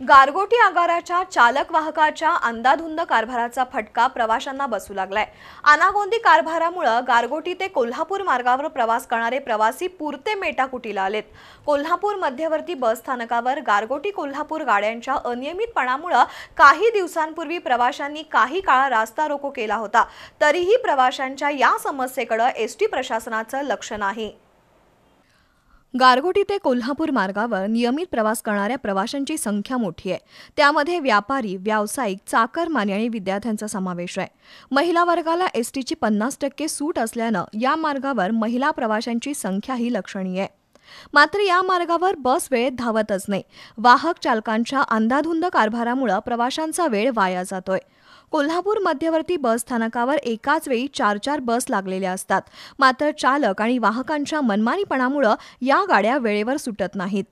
गारगोटी आगाराच्या चालक वाहकाच्या अंदाधुंद कारभाराचा फटका प्रवाशांना बसू लागलाय. अनागोंदी कारभारामुळं गारगोटी ते कोल्हापूर मार्गावर प्रवास करणारे प्रवासी पुरते मेटाकुटीला आलेत. कोल्हापूर मध्यवर्ती बस स्थानकावर गारगोटी कोल्हापूर गाड्यांच्या अनियमितपणामुळं काही दिवसांपूर्वी प्रवाशांनी काही काळ रास्ता रोको केला होता. तरीही प्रवाशांच्या या समस्येकडे एस टी प्रशासनाचं लक्ष नाही. गारगोटी ते कोल्हापूर मार्गावर नियमित प्रवास करणाऱ्या प्रवाशांची संख्या मोठी आहे. त्यामध्ये व्यापारी व्यावसायिक चाकरमानी आणि विद्यार्थ्यांचा समावेश आहे. महिला वर्गाला एस टीची पन्नास टक्के सूट असल्यानं या मार्गावर महिला प्रवाशांची संख्याही लक्षणीय आहे. मात्र या मार्गावर बस वेळेत धावतच नाही. वाहक चालकांच्या अंधाधुंद कारभारामुळे प्रवाशांचा वेळ वाया जातोय. कोल्हापूर मध्यवर्ती बस स्थानकावर एकाच वेळी चार चार बस लागलेल्या असतात. मात्र चालक आणि वाहकांच्या मनमानीपणामुळं या गाड्या वेळेवर सुटत नाहीत.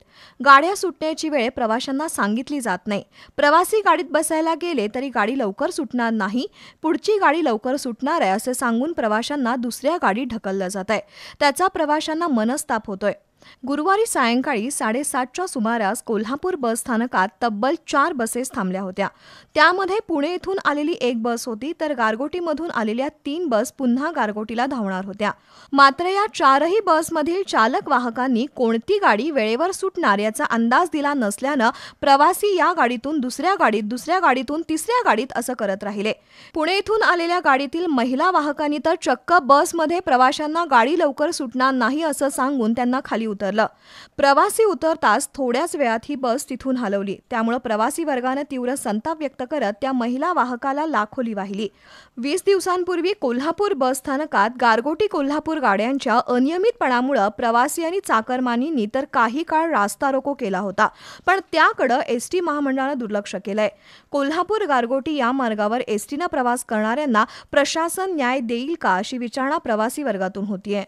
गाड्या सुटण्याची वेळ प्रवाशांना सांगितली जात नाही. प्रवासी गाडीत बसायला गेले तरी गाडी लवकर सुटणार नाही. पुढची गाडी लवकर सुटणार आहे असं सांगून प्रवाशांना दुसऱ्या गाडी ढकललं जात आहे त्याचा प्रवाशांना मनस्ताप होतोय. गुरुवारी सायंकाळी साडेसातच्या सुमारास कोल्हापूर बस स्थानकात तब्बल चार बसेस थांबल्या होत्या. त्यामध्ये पुणे इथून आलेली एक बस होती तर गारगोटीमधून आलेल्या तीन बस पुन्हा गारगोटीला धावणार होत्या. मात्र या चारही बसमधील चालक वाहकांनी कोणती गाडी वेळेवर सुटणार याचा अंदाज दिला नसल्यानं प्रवासी या गाडीतून दुसऱ्या गाडीत दुसऱ्या गाडीतून तिसऱ्या गाडीत असं करत राहिले. पुणे इथून आलेल्या गाडीतील महिला वाहकांनी तर चक्क बसमध्ये प्रवाशांना गाडी लवकर सुटणार नाही असं सांगून त्यांना खाली उतरलं. प्रवासी उतरताच थोड्याच वेळात ही बस तिथून हलवली. त्यामुळे प्रवासी वर्गानं तीव्र संताप व्यक्त करत त्या महिला वाहकाला लाखोली वाहिली. वीस दिवसांपूर्वी कोल्हापूर बस स्थानकात गारगोटी कोल्हापूर गाड्यांच्या अनियमितपणामुळे प्रवासी आणि चाकरमानींनी तर काही काळ रास्ता रोको केला होता पण त्याकडं एस टी महामंडळानं दुर्लक्ष केलंय. कोल्हापूर गारगोटी या मार्गावर एस टीनं प्रवास करणाऱ्यांना प्रशासन न्याय देईल का अशी विचारणा प्रवासी वर्गातून होतीये.